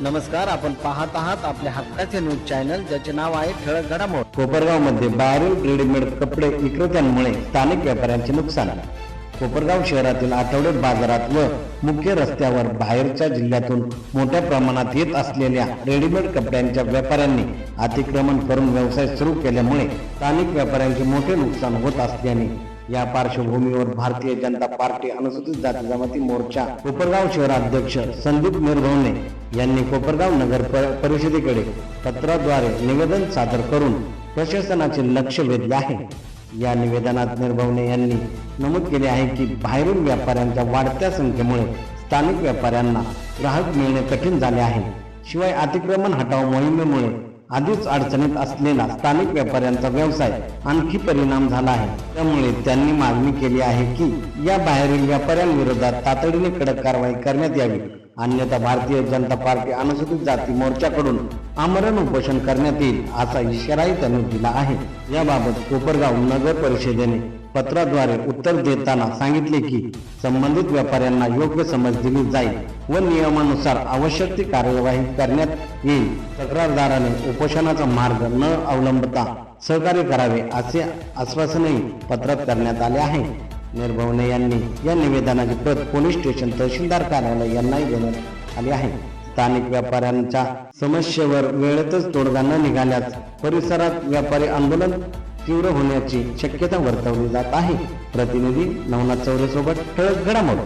नमस्कार आपण पाहत आहात आपल्या हक्काचे न्यूज चॅनल ज्याचे नाव आहे ठळक घडामोड. कोपरगावमध्ये बाहेरील रेडीमेड कपडे विक्रेत्यांमुळे स्थानिक व्यापाऱ्यांचे नुकसान. कोपरगाव शहरातील आठवडे बाजारात व मुख्य रस्त्यावर बाहेरच्या जिल्ह्यातून मोठ्या प्रमाणात येत असलेल्या रेडीमेड कपड्यांच्या व्यापाऱ्यांनी अतिक्रमण करून व्यवसाय सुरू केल्यामुळे स्थानिक व्यापाऱ्यांचे मोठे नुकसान होत असल्याने या पार्श्वभूमीवर भारतीय जनता पार्टी अनुसूचित जाती जमाती मोर्चा कोपरगाव शहराध्यक्ष संदीप निर्भवने यांनी कोपरगाव नगर परिषदेकडे पत्राद्वारे निवेदन सादर करून प्रशासनाचे लक्ष वेधले आहे. या निवेदनात निर्भवने यांनी नमूद केले आहे की बाहेरील व्यापाऱ्यांच्या वाढत्या संख्येमुळे स्थानिक व्यापाऱ्यांना ग्राहक मिळणे कठीण झाले आहे. शिवाय अतिक्रमण हटाव मोहिमेमुळे आधीच अडचणीत असलेला स्थानिक व्यापाऱ्यांचा व्यवसाय आणखी परिणाम झाला आहे. त्यामुळे त्यांनी मागणी केली आहे की या बाहेरील व्यापाऱ्यांविरोधात तातडीने कडक कारवाई करण्यात यावी. अन्यथा भारतीय जनता पार्टी अनुसूचित जाती मोर्चाकडून आमरण उपोषण करण्यात येईल असा इशाराही त्यांनी दिला आहे. याबाबत कोपरगाव नगर परिषदेने पत्राद्वारे उत्तर देताना सांगितले की संबंधित व्यापाऱ्यांना योग्य समज दिली जाईल व नियमानुसार आवश्यक ती कार्यवाही करण्यात येईल. तक्रारदाराने उपोषणाचा मार्ग न अवलंबता सहकार्य करावे असे आश्वासनही पत्रात करण्यात आले आहे. निर्भवने यांनी या निवेदनाची प्रत पोलीस स्टेशन तहसीलदार कार्यालय यांनाही देण्यात आली आहे. स्थानिक व्यापाऱ्यांच्या समस्येवर वेळेतच तोडगा न निघाल्यास परिसरात व्यापारी आंदोलन तीव्र होण्याची शक्यता वर्तवली जात आहे. प्रतिनिधी नवनाथ चौरे सोबत ठळक घडामोड.